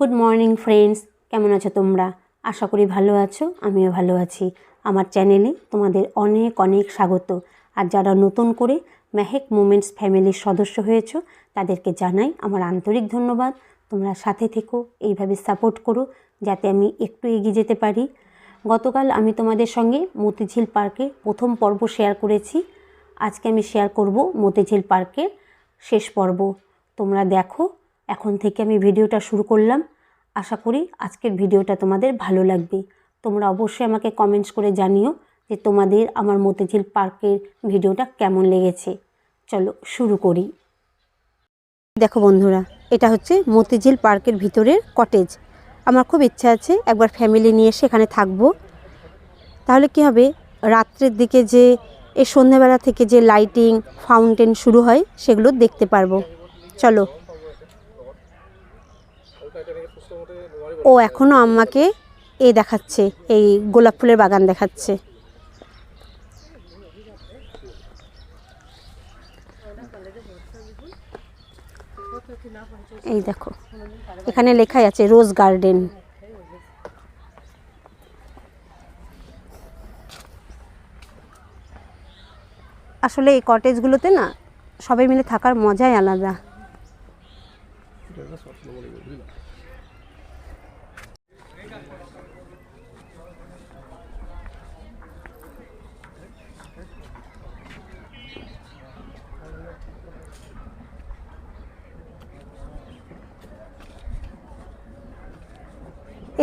Good morning friends কেমন আছো তোমরা? আশা করি ভালো আছো, আমিও ভালো আছি। আমার চ্যানেলে তোমাদের অনেক অনেক স্বাগত। আর যারা নতুন করে মেহেক মুমেন্টস ফ্যামিলির সদস্য হয়েছো, তাদেরকে জানাই আমার আন্তরিক ধন্যবাদ। তোমরা সাথে থেকো, এইভাবে সাপোর্ট করো, যাতে আমি একটু এগিয়ে যেতে পারি। গতকাল আমি তোমাদের সঙ্গে মতিঝিল পার্কে প্রথম পর্ব শেয়ার করেছি। আজকে আমি শেয়ার করব মতিঝিল পার্কের শেষ পর্ব। তোমরা দেখো এখন থেকে আমি ভিডিওটা শুরু করলাম। আশা করি আজকের ভিডিওটা তোমাদের ভালো লাগবে। তোমরা অবশ্যই আমাকে কমেন্টস করে জানিও যে তোমাদের আমার মতিঝিল পার্কের ভিডিওটা কেমন লেগেছে। চলো শুরু করি। দেখো বন্ধুরা, এটা হচ্ছে মতিঝিল পার্কের ভিতরের কটেজ আমার খুব ইচ্ছা আছে একবার ফ্যামিলি নিয়ে এসে এখানে থাকব। তাহলে কি হবে? রাত্রের দিকে যে, এই সন্ধ্যেবেলা থেকে যে লাইটিং ফাউন্টেন শুরু হয়, সেগুলো দেখতে পারব। চলো ও এখনও আমাকে এ দেখাচ্ছে, এই গোলাপ ফুলের বাগান দেখাচ্ছে। এই দেখো, এখানে লেখাই আছে রোজ গার্ডেন। আসলে এই কটেজগুলোতে না সবাই মিলে থাকার মজাই আলাদা।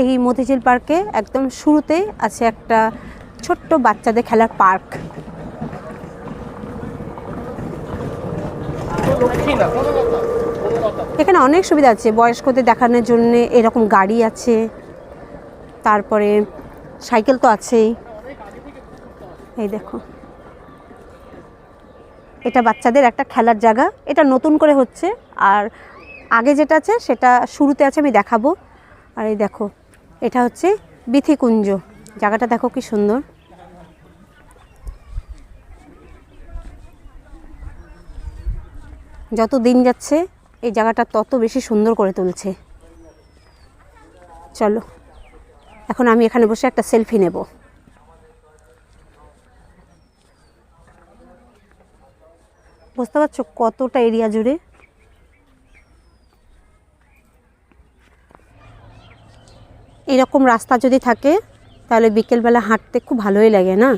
এই মতিঝিল পার্কে একদম শুরুতে আছে একটা ছোট্ট বাচ্চাদের খেলার পার্ক। এখানে অনেক সুবিধা আছে, বয়স্কদের দেখানোর জন্য এরকম গাড়ি আছে, তারপরে সাইকেল তো আছেই। এই দেখো। এটা বাচ্চাদের একটা খেলার জায়গা, এটা নতুন করে হচ্ছে, আর আগে যেটা আছে সেটা শুরুতে আছে, আমি দেখাবো। আর এই দেখো এটা হচ্ছে বিথিকুঞ্জ। জায়গাটা দেখো কি সুন্দর। যত দিন যাচ্ছে, এই জায়গাটা তত বেশি সুন্দর করে তুলছে। চলো, এখন আমি এখানে বসে একটা সেলফি নেব। বুঝতে পারছ কতটা এরিয়া জুড়ে? এরকম রাস্তা যদি থাকে, তাহলে বিকেলবেলা হাঁটতে খুব ভালোই লাগে, না?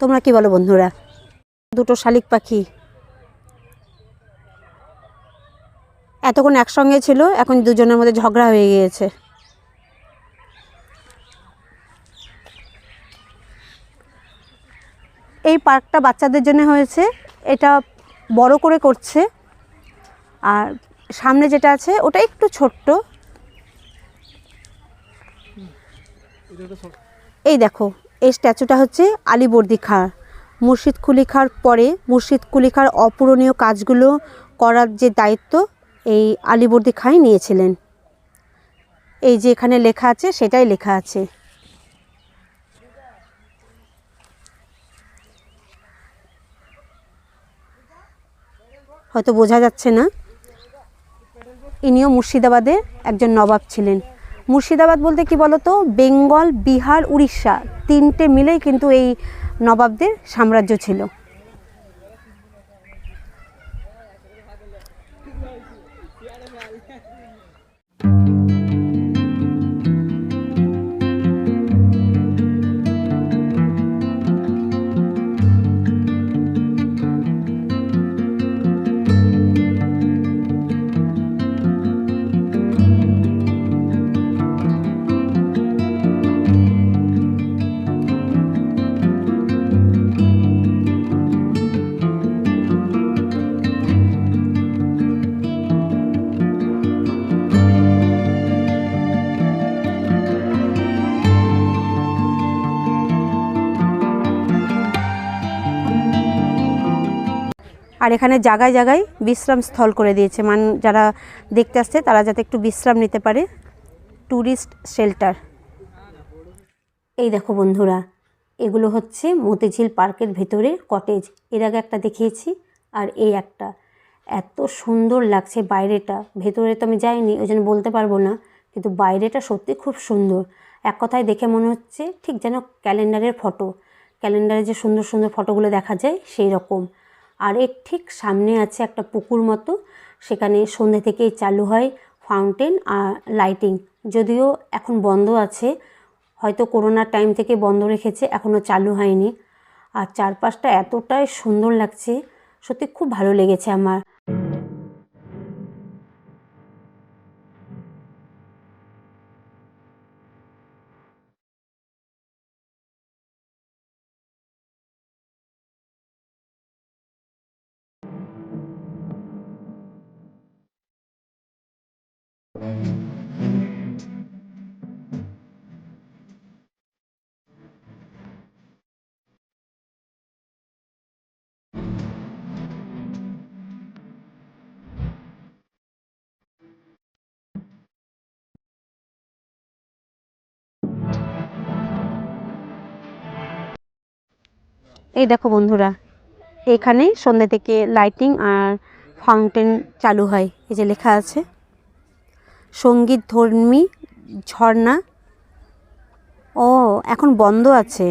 তোমরা কি বলো বন্ধুরা? দুটো শালিক পাখি। এতক্ষণ একসঙ্গে ছিল, এখন দুজনের মধ্যে ঝগড়া হয়ে গিয়েছে। এই পার্কটা বাচ্চাদের জন্য হয়েছে। এটা বড় করে করছে। আর সামনে যেটা আছে, ওটা একটু ছোট্ট। এই দেখো, এই স্ট্যাচুটা হচ্ছে আলিবর্দি খাঁ মুর্শিদ কুলি খাঁর পরে মুর্শিদ কুলি খাঁর অপূরণীয় কাজগুলো করার যে দায়িত্ব এই আলিবর্দি খাঁই নিয়েছিলেন। এই যে এখানে লেখা আছে, সেটাই লেখা আছে। হয়তো বোঝা যাচ্ছে না। ইনিও মুর্শিদাবাদের একজন নবাব ছিলেন। মুর্শিদাবাদ বলতে কি বলতো? বেঙ্গল বিহার উড়িষ্যা তিনটে মিলেই কিন্তু এই নবাবদের সাম্রাজ্য ছিল। আর এখানে জায়গায় জায়গায় বিশ্রাম স্থল করে দিয়েছে। মান যারা দেখতে আসছে, তারা যাতে একটু বিশ্রাম নিতে পারে। Tourist shelter. এই দেখো বন্ধুরা, এগুলো হচ্ছে মতিঝিল পার্কের ভেতরে কটেজ। এর আগে একটা দেখিয়েছি, আর এই একটা। এত সুন্দর লাগছে বাইরেটা। ভেতরে তো আমি যাইনি, ওই জন্য বলতে পারব না, কিন্তু বাইরেটা সত্যি খুব সুন্দর। এক কথায় দেখে মনে হচ্ছে ঠিক যেন ক্যালেন্ডারের ফটো। ক্যালেন্ডারে যে সুন্দর সুন্দর ফটোগুলো দেখা যায়, সেই রকম। আর এর ঠিক সামনে আছে একটা পুকুর মতো। সেখানে সন্ধ্যে থেকেই চালু হয় ফাউন্টেন আর লাইটিং যদিও এখন বন্ধ আছে, হয়তো করোনার টাইম থেকে বন্ধ রেখেছে এখনও চালু হয়নি। আর চারপাশটা এতটাই সুন্দর লাগছে, সত্যি খুব ভালো লেগেছে আমার। এই দেখো বন্ধুরা, এখানে সন্ধ্যে থেকে লাইটিং আর ফাউন্টেন চালু হয়। এই যে লেখা আছে, সংগীত ধর্মী ঝর্ণা। ও, এখন বন্ধ আছে।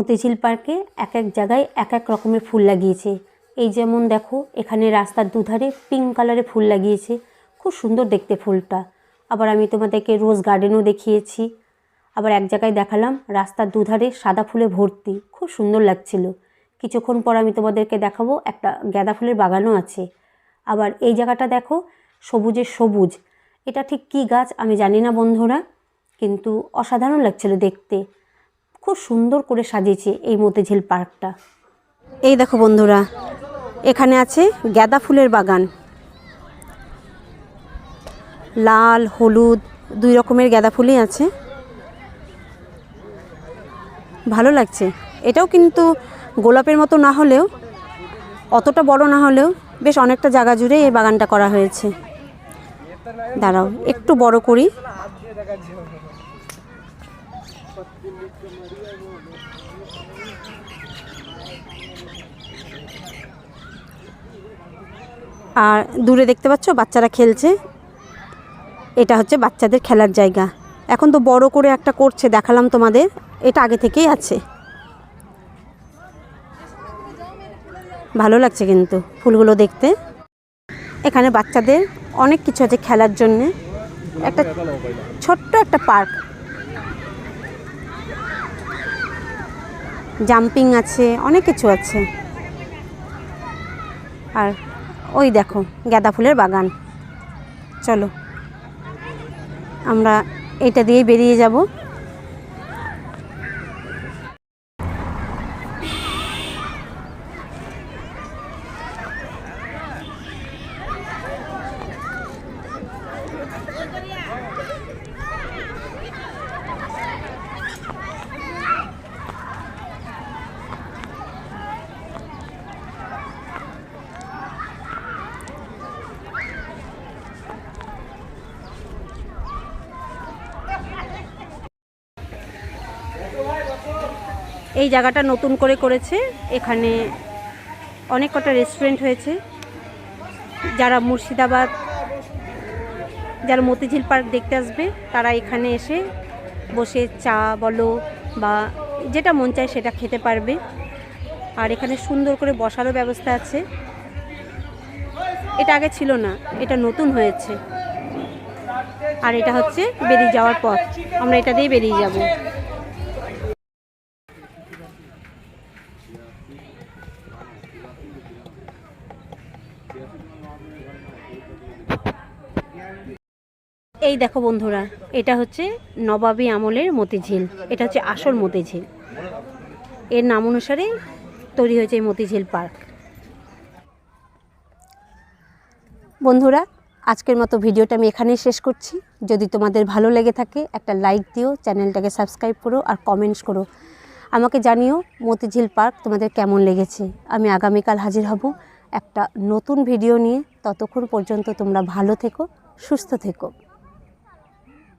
মতিঝিল পার্কে এক এক জায়গায় এক এক রকমের ফুল লাগিয়েছে। এই যেমন দেখো, এখানে রাস্তার দুধারে পিঙ্ক কালারে ফুল লাগিয়েছে। খুব সুন্দর দেখতে ফুলটা। আবার আমি তোমাদেরকে রোজ গার্ডেনও দেখিয়েছি। আবার এক জায়গায় দেখালাম, রাস্তার দুধারে সাদা ফুলে ভর্তি। খুব সুন্দর লাগছিল। কিছুক্ষণ পর আমি তোমাদেরকে দেখাবো, একটা গাঁদা ফুলের বাগানও আছে। আবার এই জায়গাটা দেখো সবুজের সবুজ। এটা ঠিক কী গাছ আমি জানি না বন্ধুরা, কিন্তু অসাধারণ লাগছিল দেখতে। খুব সুন্দর করে সাজিয়েছে এই মতিঝিল পার্কটা। এই দেখো বন্ধুরা, এখানে আছে গাঁদা ফুলের বাগান। লাল, হলুদ, দুই রকমের গাঁদা ফুলই আছে। ভালো লাগছে। এটাও কিন্তু গোলাপের মতো না হলেও, অতটা বড় না হলেও বেশ অনেকটা জায়গা জুড়ে এই বাগানটা করা হয়েছে। দাঁড়াও, একটু বড় করি। আর দূরে দেখতে পাচ্ছ, বাচ্চারা খেলছে। এটা হচ্ছে বাচ্চাদের খেলার জায়গা। এখন তো বড় করে একটা করছে, দেখালাম তোমাদের। এটা আগে থেকেই আছে। ভালো লাগছে কিন্তু ফুলগুলো দেখতে। এখানে বাচ্চাদের অনেক কিছু আছে খেলার জন্যে। একটা ছোট্ট একটা পার্ক। জাম্পিং আছে, অনেক কিছু আছে। আর ওই দেখো গাঁদা ফুলের বাগান। চলো আমরা এটা দিয়ে বেরিয়ে যাব। এই জায়গাটা নতুন করে করেছে। এখানে অনেক কটা রেস্টুরেন্ট হয়েছে। যারা মুর্শিদাবাদ, যারা মতিঝিল পার্ক দেখতে আসবে, তারা এখানে এসে বসে চা বলো বা যেটা মন চায় সেটা খেতে পারবে। আর এখানে সুন্দর করে বসারও ব্যবস্থা আছে। এটা আগে ছিল না, এটা নতুন হয়েছে। আর এটা হচ্ছে বেরিয়ে যাওয়ার পথ। আমরা এটা দিয়ে বেরিয়ে যাব। এই দেখো বন্ধুরা, এটা হচ্ছে নবাবী আমলের মতিঝিল, এটা হচ্ছে আসল মতিঝিল। এর নাম অনুসারে তৈরি হয়েছে এই মতিঝিল পার্ক। বন্ধুরা, আজকের মতো ভিডিওটা আমি এখানেই শেষ করছি। যদি তোমাদের ভালো লেগে থাকে, একটা লাইক দিও, চ্যানেলটাকে সাবস্ক্রাইব করো আর কমেন্টস করো। আমাকে জানিও মতিঝিল পার্ক তোমাদের কেমন লেগেছে। আমি আগামীকাল হাজির হব একটা নতুন ভিডিও নিয়ে। ততক্ষণ পর্যন্ত তোমরা ভালো থেকো, সুস্থ থেকো।